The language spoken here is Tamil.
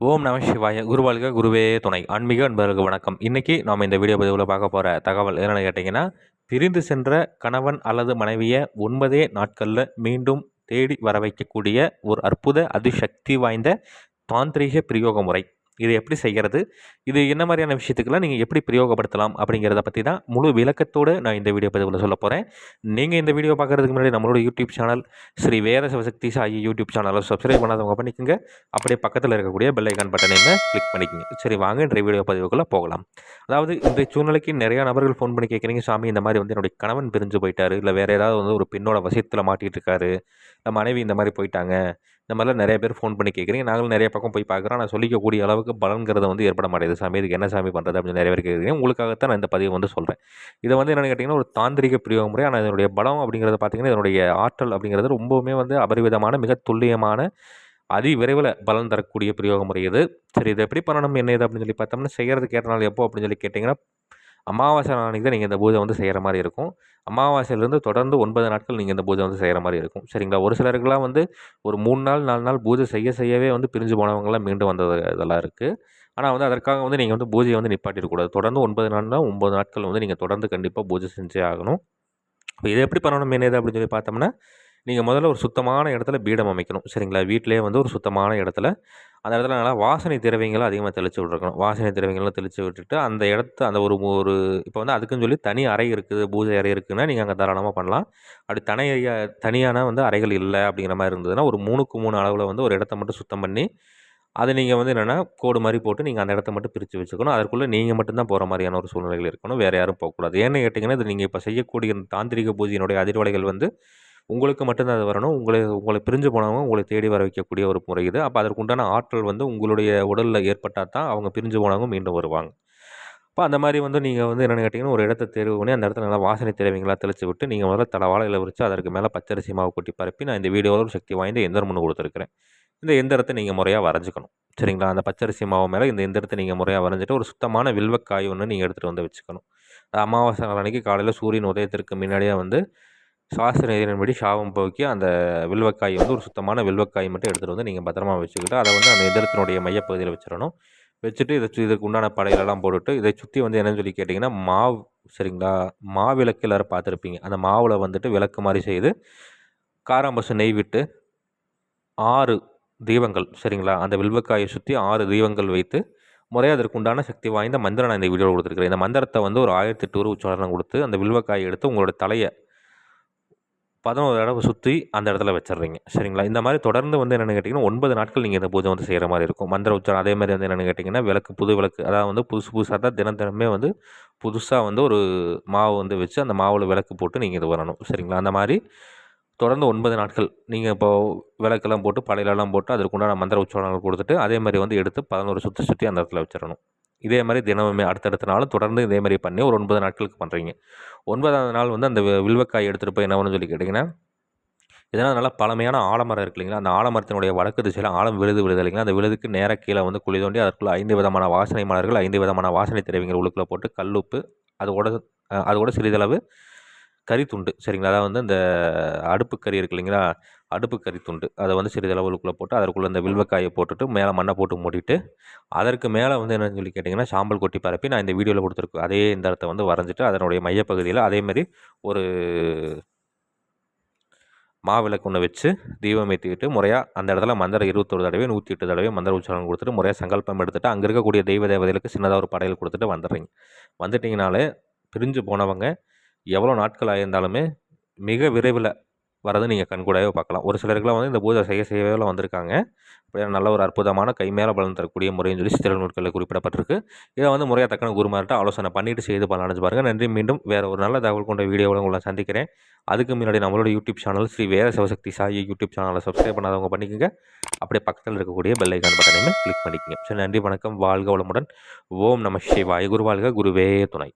ஓம் நம சிவாய. குருவாளுக குருவே துணை. ஆன்மீக அன்பர்களுக்கு வணக்கம். இன்றைக்கி நாம் இந்த வீடியோ பதிவில் பார்க்க போகிற தகவல் என்னென்னு கேட்டிங்கன்னா பிரிந்து சென்ற கணவன் அல்லது மனைவியை ஒன்பதே நாட்களில் மீண்டும் தேடி வர வைக்கக்கூடிய ஒரு அற்புத அதிசக்தி வாய்ந்த தாந்திரிக பிரயோக முறை இது எப்படி செய்கிறது இது என்ன மாதிரியான விஷயத்துக்கெல்லாம் நீங்கள் எப்படி பிரயோகப்படுத்தலாம் அப்படிங்கிறத பற்றி தான் முழு விளக்கத்தோடு நான் இந்த வீடியோ பதிவில் சொல்ல போகிறேன் நீங்கள் இந்த வீடியோ பார்க்குறதுக்கு முன்னாடி நம்மளோட YouTube channel Sri Veda Sivasakthi Sai YouTube சேனலை சப்ஸ்கிரைப் பண்ணாதவங்க பண்ணிக்கோங்க. அப்படியே பக்கத்தில் இருக்கக்கூடிய பெல் ஐக்கான் பட்டனையுமே கிளிக் பண்ணிக்கோங்க. சரி வாங்க இன்றைய வீடியோ பதிவுக்குள்ளே போகலாம். அதாவது இந்த சூழ்நிலைக்கு நிறையா நபர்கள் ஃபோன் பண்ணி கேட்குறீங்க சாமி இந்த மாதிரி வந்து என்னுடைய கணவன் பிரிஞ்சு போயிட்டார் இல்லை வேறு ஏதாவது வந்து ஒரு பெண்ணோட வசியத்தில் மாட்டிகிட்டு இருக்காரு மனைவி இந்த மாதிரி போயிட்டாங்க இந்த மாதிரிலாம் நிறைய பேர் ஃபோன் பண்ணி கேட்குறீங்க. நாங்களும் நிறைய பக்கம் போய் பார்க்குறோம். நான் சொல்லிக்கக்கூடிய அளவுக்கு பலன்கிறத வந்து ஏற்பட மாட்டேது சாமி இதுக்கு என்ன சாமி பண்ணுறது அப்படின்னு நிறைய பேர் கேட்குறீங்க. உங்களுக்காகத்தான் நான் இந்த பதிவு வந்து சொல்கிறேன் இதை வந்து என்னென்னு கேட்டிங்கன்னா ஒரு தாந்திரிக பிரயோக முறை. ஆனால் இதனுடைய பலம் அப்படிங்கிறத பார்த்தீங்கன்னா இதனுடைய ஆற்றல் அப்படிங்கிறது ரொம்பவுமே வந்து அபரிவிதமான மிக துல்லியமான அதி விரைவில் பலன் தரக்கூடிய பிரயோக முறை இது. சரி இது எப்படி பண்ணணும்? என்ன இது அப்படின்னு சொல்லி பார்த்தோம்னா செய்கிறதுக்கு ஏற்ற நாள் எப்போ அப்படின்னு சொல்லி கேட்டிங்கன்னா அமாவாசை நாளைக்கு தான் நீங்கள் இந்த பூஜை வந்து செய்கிற மாதிரி இருக்கும். அமாவாசையிலேருந்து தொடர்ந்து ஒன்பது நாட்கள் நீங்கள் இந்த பூஜை வந்து செய்கிற மாதிரி இருக்கும். சரிங்களா? ஒரு சிலருக்குலாம் வந்து ஒரு மூணு நாள் நாலு நாள் பூஜை செய்ய செய்யவே வந்து பிரிஞ்சு போனவங்களாம் மீண்டும் வந்தது இதெல்லாம் இருக்குது ஆனால் வந்து அதற்காக வந்து நீங்கள் வந்து பூஜையை வந்து நிப்பாட்டிடக்கூடாது தொடர்ந்து ஒன்பது நாள்னால் ஒம்பது நாட்கள் வந்து நீங்கள் தொடர்ந்து கண்டிப்பாக பூஜை செஞ்சே ஆகணும். இப்போ இதை எப்படி பண்ணணும் என்ன அப்படின்னு சொல்லி பார்த்தோம்னா நீங்கள் முதல்ல ஒரு சுத்தமான இடத்துல பீடம் அமைக்கணும். சரிங்களா? வீட்டிலே வந்து ஒரு சுத்தமான இடத்துல அந்த இடத்துல நல்லா வாசனை திரவியங்களை அதிகமாக தெளித்து விட்ருக்கணும் வாசனை திரவியங்கள்லாம் தெளித்து விட்டுட்டு அந்த இடத்த அந்த ஒரு ஒரு இப்போ வந்து அதுக்குன்னு சொல்லி தனி அறை இருக்குது பூஜை அறை இருக்குதுன்னா நீங்கள் அங்கே தாராளமாக பண்ணலாம். அப்படி தனி தனியான வந்து அறைகள் இல்லை அப்படிங்கிற மாதிரி இருந்ததுன்னா ஒரு மூணுக்கு மூணு அளவில் வந்து ஒரு இடத்த மட்டும் சுத்தம் பண்ணி அதை நீங்கள் வந்து என்னென்னா கோடு மாதிரி போட்டு நீங்கள் அந்த இடத்த மட்டும் பிரித்து வச்சுக்கணும். அதற்குள்ளே நீங்கள் மட்டும்தான் போகிற மாதிரியான ஒரு சூழ்நிலைகள் இருக்கணும். வேறு யாரும் போகக்கூடாது. ஏன்னு கேட்டிங்கன்னா இது நீங்கள் இப்போ செய்யக்கூடிய தாந்திரிக பூஜையினுடைய அதிர்வலைகள் வந்து உங்களுக்கு மட்டும்தான் அது வரணும். உங்களை உங்களை பிரிஞ்சு போனவங்க உங்களை தேடி வர வைக்கக்கூடிய ஒரு முறை இது. அப்போ அதற்குண்டான ஆற்றல் வந்து உங்களுடைய உடலில் ஏற்பட்டால் தான் அவங்க பிரிஞ்சு போனவங்க மீண்டும் வருவாங்க. அப்போ அந்த மாதிரி வந்து நீங்கள் வந்து என்னென்னு கேட்டிங்கன்னா ஒரு இடத்த தேர்வு பண்ணி அந்த இடத்துல நல்லா வாசனை தேவைங்களா தெளிச்சு விட்டு நீங்கள் முதல்ல தலை வாழையில் அதற்கு மேலே பச்சரிசி மாவு கொட்டி பரப்பி நான் இந்த வீடியோவில் ஒரு சக்தி வாய்ந்த எந்திரம் ஒன்று கொடுத்துருக்குறேன். இந்த எந்திரத்தை நீங்கள் முறையாக வரைஞ்சிக்கணும். சரிங்களா? அந்த பச்சரிசி மாவு மேலே இந்த எந்திரத்தை நீங்கள் முறையாக வரைஞ்சிட்டு ஒரு சுத்தமான வில்வக்காய் ஒன்று நீங்கள் எடுத்துகிட்டு வந்து வச்சுக்கணும். அமாவாசை அன்னைக்கு காலையில் சூரியன் உதயத்திற்கு முன்னாடியே வந்து சாஸ்திர நெறியின்படி சாபம் போக்கி அந்த வில்வக்காய் வந்து ஒரு சுத்தமான வில்வக்காய் மட்டும் எடுத்துகிட்டு வந்து நீங்கள் பத்திரமா வச்சுக்கிட்டு அதை வந்து அந்த எந்திரத்தினுடைய மையப்பகுதியில் வச்சிடணும். வச்சுட்டு இதை இதுக்கு உண்டான படையிலெல்லாம் போட்டுட்டு இதை சுற்றி வந்து என்னென்னு சொல்லி கேட்டிங்கன்னா மாவு சரிங்களா? மாவிளக்கு எல்லோரும் பார்த்துருப்பீங்க. அந்த மாவில் வந்துட்டு விளக்கு மாதிரி செய்து காராம்பசு நெய் விட்டு ஆறு தீபங்கள் சரிங்களா? அந்த வில்வக்காயை சுற்றி ஆறு தீபங்கள் வைத்து முறையாக அதற்கு உண்டான சக்தி வாய்ந்த மந்திரம் நான் இந்த வீடியோவில் கொடுத்துருக்கிறேன். இந்த மந்திரத்தை வந்து ஒரு ஆயிரத்தி எட்டு உச்சாரணம் கொடுத்து அந்த வில்வக்காயை எடுத்து உங்களோட தலையை பதினோரு தடவை சுற்றி அந்த இடத்துல வச்சிடுறீங்க. சரிங்களா? இந்த மாதிரி தொடர்ந்து வந்து என்னென்னு கேட்டிங்கன்னா ஒன்பது நாட்கள் நீங்கள் இந்த பூஜை வந்து செய்கிற மாதிரி இருக்கும். மந்திர உச்சாரம் அதே மாதிரி வந்து என்னென்னு கேட்டிங்கன்னா விளக்கு புது விளக்கு அதாவது வந்து புதுசு புதுசாக தான் தினம் தினமே வந்து புதுசாக வந்து ஒரு மாவு வந்து வச்சு அந்த மாவில் விளக்கு போட்டு நீங்கள் இது வரணும் சரிங்களா? அந்த மாதிரி தொடர்ந்து ஒன்பது நாட்கள் நீங்கள் இப்போது விளக்கெல்லாம் போட்டு பழையிலெல்லாம் போட்டு அதற்குண்டான மந்திர உச்சாரங்கள் கொடுத்துட்டு அதே மாதிரி வந்து எடுத்து பதினோரு சுற்றி சுற்றி அந்த இடத்துல வச்சிடணும். இதே மாதிரி தினமுமே அடுத்தடுத்த நாளும் தொடர்ந்து இதே மாதிரி பண்ணி ஒரு ஒன்பது நாட்களுக்கு பண்ணுறீங்க ஒன்பதாவது நாள் வந்து அந்த வில்வக்காய் எடுத்துகிட்டு போய் என்ன சொல்லி கேட்டிங்கன்னா இதனால் நல்லா பழமையான ஆலமரம் இருக்கு இல்லைங்களா? அந்த ஆலமரத்தினுடைய வடக்கு திசையில் ஆழம் விழுது விழுது இல்லைங்களா? அந்த விழுதுக்கு நேராக கீழே வந்து குழி தோண்டி அதற்குள்ள ஐந்து விதமான வாசனை மலர்கள் ஐந்து விதமான வாசனை திரவியங்கள் உள்ளுக்குள்ளே போட்டு கல்லுப்பு அதோட அதோட சிறிதளவு கறி துண்டு சரிங்களா? அதாவது வந்து இந்த அடுப்பு கறி இருக்கு இல்லைங்களா? அடுப்பு கறி துண்டு. அதை வந்து சிறிதளவுக்குள்ளே போட்டு அதற்குள்ளே இந்த வில்வக்காயை போட்டுட்டு மேலே மண்ணை போட்டு மூடிட்டு அதற்கு மேலே வந்து என்னன்னு சொல்லி கேட்டிங்கன்னா சாம்பல் கொட்டி பரப்பி நான் இந்த வீடியோவில் கொடுத்துருக்கேன். அதே இந்த இடத்த வந்து வரைஞ்சிட்டு அதனுடைய மையப்பகுதியில் அதேமாதிரி ஒரு மாவிளக்கு ஒன்று வச்சு தீபம் ஏற்றிக்கிட்டு முறையாக அந்த இடத்துல மந்திர இருபத்தொரு தடவை நூற்றி எட்டு தடவை மந்திர உச்சாரணம் கொடுத்துட்டு முறையாக சங்கல்பம் எடுத்துகிட்டு அங்கே இருக்கக்கூடிய தெய்வ தேவதைகளுக்கு சின்னதாக ஒரு படையல் கொடுத்துட்டு வந்துடுறீங்க. வந்துட்டிங்கனாலே பிரிஞ்சு போனவங்க எவ்வளோ நாட்கள் ஆயிருந்தாலுமே மிக விரைவில் வரது நீங்கள் கண்கூடாகவே பார்க்கலாம். ஒரு சிலருக்குலாம் வந்து இந்த பூஜை செய்ய செய்யவே வந்திருக்காங்க. நல்ல ஒரு அற்புதமான கை மேலே பலன் தரக்கூடிய முறைன்னு சொல்லி சித்திர நூட்களில் குறிப்பிடப்பட்டிருக்கு. இதை வந்து முறையாக தக்கன குருமார்கிட்ட ஆலோசனை பண்ணிவிட்டு செய்து பண்ணலான்னு பாருங்கள் நன்றி. மீண்டும் வேறு ஒரு நல்ல தகவல் கொண்ட வீடியோவில் உங்களை சந்திக்கிறேன். அதுக்கு முன்னாடி நம்மளோட YouTube channel Sri Veda Sivasakthi Sai YouTube சேனலை சப்ஸ்கிரைப் பண்ணாதவங்க பண்ணிக்கோங்க. அப்படியே பக்கத்தில் இருக்கக்கூடிய பெல்லைக்கான் பட்டனையுமே கிளிக் பண்ணிக்கோங்க. சரி நன்றி. வணக்கம். வாழ்க வளமுடன். ஓம் நம சிவாய குரு வாழ்க. குருவே. துணை.